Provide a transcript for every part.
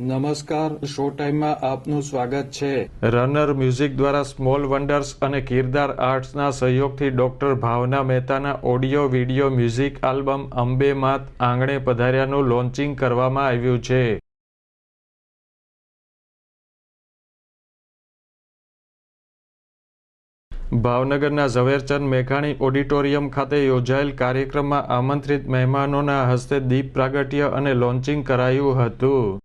નમસ્કાર, શો ટાઈમમાં આપનું સ્વાગત છે. રનર મ્યુઝિક દ્વારા સ્મોલ વન્ડર્સ અને કિરદાર આર્ટ્સના સહયોગથી ડોક્ટર ભાવના મહેતાના audio video music album Ambe માત આંગણે પધાર્યાનું લોન્ચિંગ કરવામાં આવ્યું છે. ભાવનગરના ઝવેરચંદ મેઘાણી ઓડિટોરિયમ ખાતે યોજાયેલ કાર્યક્રમમાં આમંત્રિત મહેમાનોના હસ્તે દીપ પ્રાગટ્ય અને લોન્ચિંગ કરાયું હતું.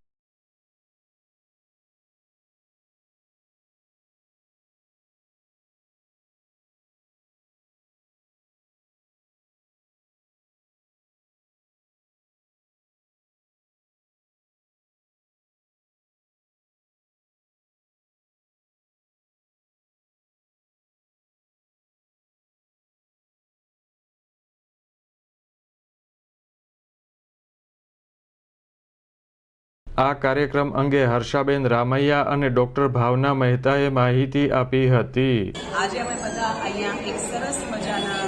આ કાર્યક્રમ અંગે હર્ષાબેન રામૈયા અને ડોક્ટર ભાવના મહેતાએ માહિતી આપી હતી. આજે અમે બધા અહીંયા એક સરસ મજાના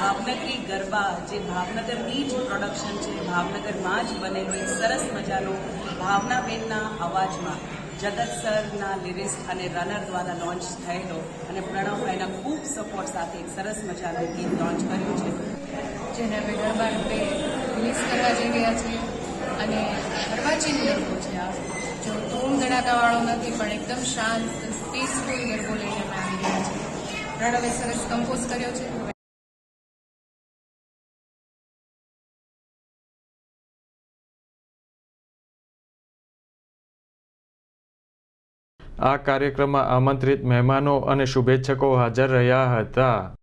ભાવનગરી ગરબા જે ભાવનગરની જ પ્રોડક્શન છે ભાવનગરમાં જ બનેલું એક સરસ મજાનો ભાવનાબેનના અવાજમાં જગત સરના લિરિસ્ટ અને રનર દ્વારા લોન્ચ થયેલો અને પ્રણવભાઈના ખૂબ સપોર્ટ સાથે એક સરસ મજાનું ગીત લોન્ચ કર્યું છે. જેને અમે ગરબા રૂપે રિલીઝ કરવા જઈ રહ્યા છીએ. અને અર્વાચીન ગરબો છે આ, જો ધૂમ ધડાકાવાળો નથી, પણ એકદમ શાંત પીસફુલ ગરબો લઈને અમે આવી રહ્યા છીએ પ્રણવે સરસ કમ્પોઝ કર્યો છે. આ કાર્યક્રમમાં આમંત્રિત મહેમાનો અને શુભેચ્છકો હાજર રહ્યા હતા.